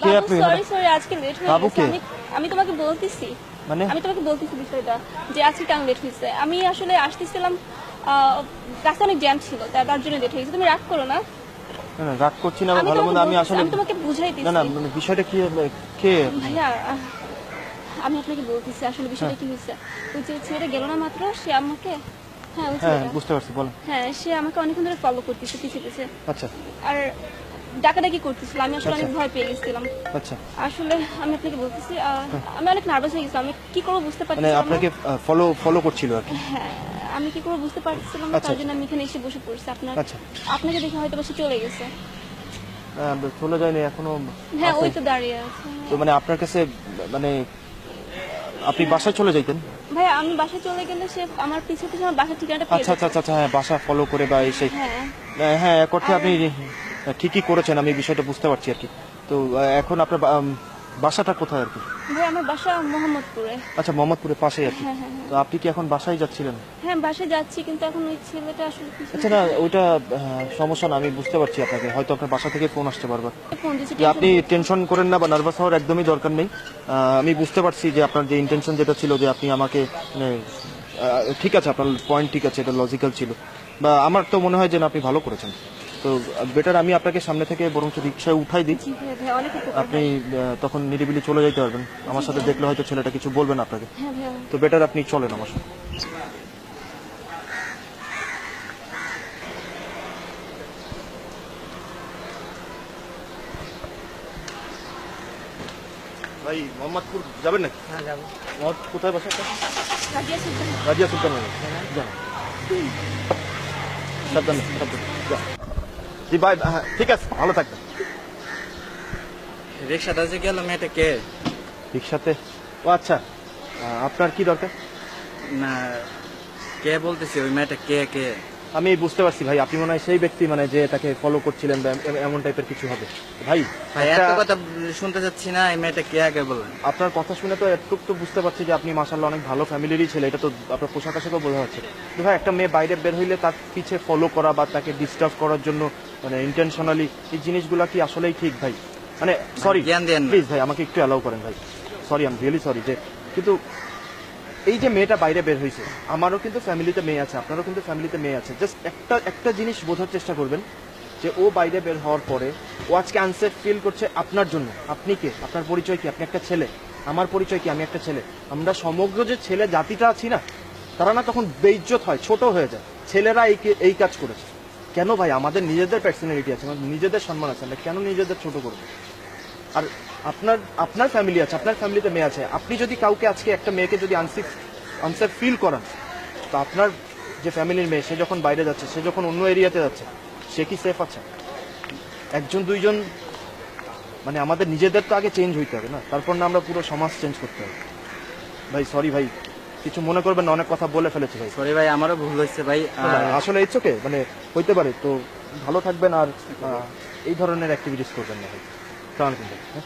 কে আপনি sorry sorry আজকে late হয়ে গেছে। আমি আমি তোমাকে বলতেছি। মানে? আমি তোমাকে বলতেছি বিষয়টা যে আজকে কেন লেট হয়েছে। আমি আসলে আসতেছিলাম রাস্তা অনেক জ্যাম ছিল তার জন্য লেট হয়ে গেছে। তুমি রাগ করো না। রাগ করছি না ভালো মন্দ আমি আসলে আমি তোমাকে বুঝাইতেছি। না না মানে বিষয়টা কি? কে? ভাইয়া আমি আপনাকে বলতেছি আসলে বিষয়টা কি হয়েছে? ওই যে ছেলেটা গেল না মাত্র সে আমাকে হ্যাঁ ওই হ্যাঁ বুঝতে পারছি বলেন। হ্যাঁ সে আমাকে অনেকক্ষণ ধরে ফলো করতেছে পিছে পিছে আচ্ছা। আর ডাকাডাকি করতেছিল আমি আসলে অনেক আচ্ছা। ভয় পেয়ে গেছিলাম। আচ্ছা। আসলে আমি আপনাকে বলতেছি আমি অনেক নার্ভাস হয়ে গেছিলাম আমি কি করব বুঝতে মানে আপনাকে ফলো ফলো করছিল আর কি। হ্যাঁ আমি কি করব বুঝতে পারছিলাম না আচ্ছা, তার জন্য আমি এখানে এসে বসে পড়ছি। আপনার আচ্ছা। আপনাকে দেখে হয়তো বসে চলে গেছে। আহ, চলে যায়নি এখনও হ্যাঁ ওই তো দাঁড়িয়ে আছে। তো মানে আপনার কাছে মানে আপনি বাসায় চলে যাইতেন? ভাই আমি বাসায় চলে গেলে সে আমার পিছে পিছে আমার বাসার ঠিকানাটা পেয়ে আচ্ছা আচ্ছা আচ্ছা আচ্ছা, হ্যাঁ বাসা ফলো করে বা এসে। হ্যাঁ আহ, হ্যাঁ এক অর্থে আপনি ঠিকই করেছেন আমি বিষয়টা বুঝতে পারছি আর কি তো আহ, এখন আপনার বা- উম, বাসাটা কোথায় আর কি? ভাই আমার বাসা মোহাম্মদপুরে। আচ্ছা মোহাম্মদপুরের পাশেই আর কি। হ্যাঁ হ্যাঁ হ্যাঁ। তো আপনি কি এখন বাসায় যাচ্ছিলেন? হ্যাঁ বাসায় যাচ্ছি কিন্তু এখন ওই ছেলেটা আসলে পিছনে আচ্ছা না। ওইটা আহ, সমস্যা না আমি বুঝতে পারছি আপনাকে। হয়তো আপনার বাসা থেকে ফোন আসতে বারবার। ফোন দিয়েছে যে আপনি টেনশন করেন না বা নার্ভাস হওয়ার একদমই দরকার নেই। আহ, আমি বুঝতে পারছি যে আপনার যে ইন্টেনশন যেটা ছিল যে আপনি আমাকে মানে, আহ, ঠিক আছে আপনার পয়েন্ট ঠিক আছে এটা লজিক্যাল ছিল। বা আমার তো মনে হয় যে না আপনি ভালো করেছেন। তো বেটার আমি আপনাকে সামনে থেকে বরঞ্চ রিক্সায় উঠাই দিই। আপনি তখন নিরিবিলি চলে যেতে পারবেন। আমার সাথে দেখলে হয়তো ছেলেটা কিছু বলবেন আপনাকে। হ্যাঁ তো বেটার আপনি চলেন আমার সাথে। ভাই মোহাম্মদপুর যাবেন নাকি? হ্যাঁ যাব। মোহাম্মদ কোথায় বাসা আপনার? রাজিয়া সুলতান। রাজিয়া সুলতান। নগর। সাবধানে সাবধানে। জি ভাই হ্যাঁ ঠিক আছে ভালো থাকবেন। রিক্সাটা যে গেল মেয়েটা কে? রিক্সাতে? ও আচ্ছা আপনার কি দরকার? না কে বলতেছে ওই মেয়েটা কে কে? আমি বুঝতে পারছি ভাই আপনি মনে হয় সেই ব্যক্তি মানে যে তাকে ফলো করছিলেন এমন টাইপের কিছু হবে। ভাই ভাই এত কথা শুনতে চাচ্ছি না এই মেয়েটা কে আগে বললেন আপনার কথা শুনে তো একটু তো বুঝতে পারছি যে আপনি মাসাল্লাহ অনেক ভালো ফ্যামিলিরই ছেলে এটা তো আপনার পোশাক আশাকেও বোঝা যাচ্ছে। ভাই একটা মেয়ে বাইরে বের হইলে তার পিছে ফলো করা বা তাকে ডিস্টার্ব করার জন্য মানে ইন্টেনশনালি এই জিনিসগুলো কি আসলেই ঠিক ভাই? মানে সরি প্লিজ ভাই আমাকে একটু অ্যালাউ করেন ভাই। সরি আম রিয়েলি সরি যে কিন্তু এই যে মেয়েটা বাইরে বের হয়েছে আমারও কিন্তু ফ্যামিলিতে মেয়ে আছে আপনারও কিন্তু ফ্যামিলিতে মেয়ে আছে। জাস্ট একটা একটা জিনিস বোঝার চেষ্টা করবেন যে ও বাইরে বের হওয়ার পরে ও আজকে আনসেফ ফিল করছে আপনার জন্য। আপনি কে? আপনার পরিচয় কি? আপনি একটা ছেলে। আমার পরিচয় কি? আমি একটা ছেলে। আমরা সমগ্র যে ছেলে জাতিটা আছি না তারা না তখন বেইজ্জত হয় ছোট হয়ে যায়। ছেলেরা এই এই কাজ করেছে। কেন ভাই? আমাদের নিজেদের পার্সোনালিটি আছে নিজেদের সম্মান আছে কেন নিজেদের ছোট করব? আর আপনার আপনার ফ্যামিলি আছে, আপনার ফ্যামিলিতে মেয়ে আছে। আপনি যদি কাউকে আজকে একটা মেয়েকে যদি আনসেফ আনসেফ ফিল করান, তো আপনার যে ফ্যামিলির মেয়ে, সে যখন বাইরে যাচ্ছে, সে যখন অন্য এরিয়াতে যাচ্ছে, সে কি সেফ আছে? একজন, দুইজন মানে আমাদের নিজেদের তো আগে চেঞ্জ হইতে হবে না। তারপর না আমরা পুরো সমাজ চেঞ্জ করতে হবে। ভাই সরি ভাই কিছু মনে করবেন না অনেক কথা বলে ফেলেছি ভাই। সরি ভাই আমারও ভুল হয়েছে ভাই। আসলে ইটস ওকে মানে হইতে পারে তো ভালো থাকবেন আর এই ধরনের অ্যাক্টিভিটিস করবেন না ভাই। কারণ কিন্তু হ্যাঁ?